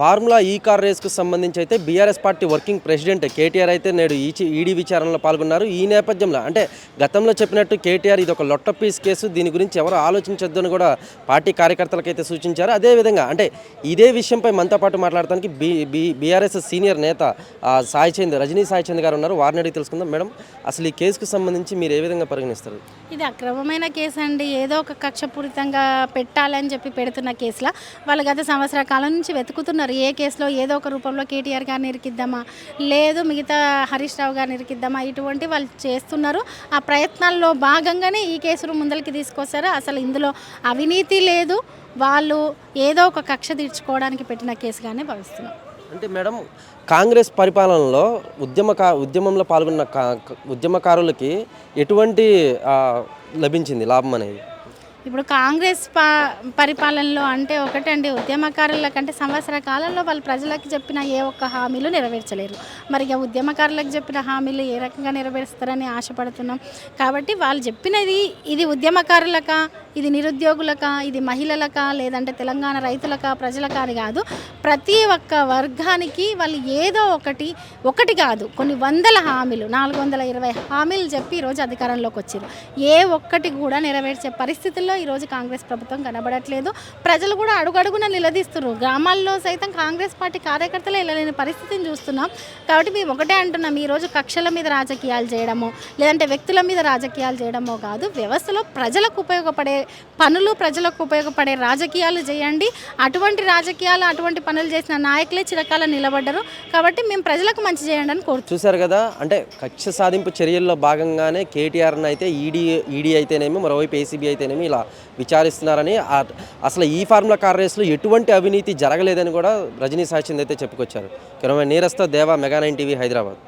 Formula ఈ car రేస్కు సంబంధించి అయితే BRS party working president KTR అయితే నేడు ఈ ఈడీ విచారణలో పాల్గొన్నారు. ఈ నేపథ్యంలో అంటే గతంలో చెప్పినట్టు కేటీఆర్ ఇది ఒక లొట్ట పీస్ కేసు. దీని గురించి ఎవరు ఆలోచించొద్దని అని కూడా పార్టీ కార్యకర్తలకు అయితే సూచించారు. అదేవిధంగా అంటే ఇదే విషయంపై మనతో పాటు మాట్లాడటానికి బీ బీ బీఆర్ఎస్ సీనియర్ నేత సాయిచంద్ రజనీ సాయిచంద్ గారు ఉన్నారు. వారిని అడిగి తెలుసుకుందాం. మేడం అసలు ఈ కేసుకు సంబంధించి మీరు ఏ విధంగా పరిగణిస్తారు? ఇది అక్రమమైన కేసు అండి. ఏదో ఒక కక్షపూరితంగా పెట్టాలని చెప్పి పెడుతున్న కేసులా. వాళ్ళు గత సంవత్సర కాలం నుంచి వెతుకుతున్నారు ఏ కేసులో ఏదో ఒక రూపంలో కేటీఆర్ గారిని ఇరికిద్దామా? లేదు మిగతా హరీష్ రావు గారిని ఇరికిద్దామా? ఇటువంటి వాళ్ళు చేస్తున్నారు. ఆ ప్రయత్నాల్లో భాగంగానే ఈ కేసును ముందరికి తీసుకొస్తారు అసలు ఇందులో అవినీతి లేదు. వాళ్ళు ఏదో ఒక కక్ష తీర్చుకోవడానికి పెట్టిన కేసుగానే భావిస్తున్నాం. అంటే మేడం కాంగ్రెస్ పరిపాలనలో ఉద్యమకా ఉద్యమంలో పాల్గొన్న కా- ఉద్యమకారులకి ఎటువంటి లభించింది లాభం అనేది? ఇప్పుడు కాంగ్రెస్ పా పరిపాలనలో అంటే ఒకటండి ఉద్యమకారుల కంటే సంవత్సర కాలంలో వాళ్ళు ప్రజలకు చెప్పిన ఏ ఒక్క హామీలు నెరవేర్చలేరు. మరి ఇక ఉద్యమకారులకు చెప్పిన హామీలు ఏ రకంగా నెరవేరుస్తారని ఆశపడుతున్నాం. కాబట్టి వాళ్ళు చెప్పినది ఇది ఉద్యమకారులక ఇది నిరుద్యోగులకా ఇది మహిళలకా లేదంటే తెలంగాణ రైతులకా ప్రజలక అని కాదు. ప్రతి ఒక్క వర్గానికి వాళ్ళు ఏదో ఒకటి ఒకటి కాదు. కొన్ని వందల హామీలు నాలుగు వందల ఇరవై హామీలు చెప్పి ఈరోజు అధికారంలోకి వచ్చారు ఏ ఒక్కటి కూడా నెరవేర్చే పరిస్థితుల్లో ఈరోజు కాంగ్రెస్ ప్రభుత్వం కనబడట్లేదు. ప్రజలు కూడా అడుగడుగున నిలదీస్తున్నారు గ్రామాల్లో సైతం కాంగ్రెస్ పార్టీ కార్యకర్తలే వెళ్ళలేని పరిస్థితిని చూస్తున్నాం. కాబట్టి మేము ఒకటే అంటున్నాం ఈరోజు కక్షల మీద రాజకీయాలు చేయడమో లేదంటే వ్యక్తుల మీద రాజకీయాలు చేయడమో కాదు. వ్యవస్థలో ప్రజలకు ఉపయోగపడే పనులు ప్రజలకు ఉపయోగపడే రాజకీయాలు చేయండి. అటువంటి రాజకీయాలు అటువంటి పనులు చేసిన నాయకులే చిరకాల నిలబడ్డరు. కాబట్టి మేము ప్రజలకు మంచి చేయండి అని కోరుతున్నాం. చూశారు కదా అంటే కక్ష సాధింపు చర్యల్లో భాగంగానే కేటీఆర్ని అయితే ఈడీ ఈడీ అయితేనేమి మరోవైపు ఏసీబీ అయితేనేమి ఇలా విచారిస్తున్నారని అసలు ఈ ఫార్ములా కార్ రేస్లో ఎటువంటి అవినీతి జరగలేదని కూడా రజనీ సాక్షింద్ అయితే చెప్పుకొచ్చారు. కెమెరా నీరస్తో దేవా మెగా నైన్ టీవీ హైదరాబాద్.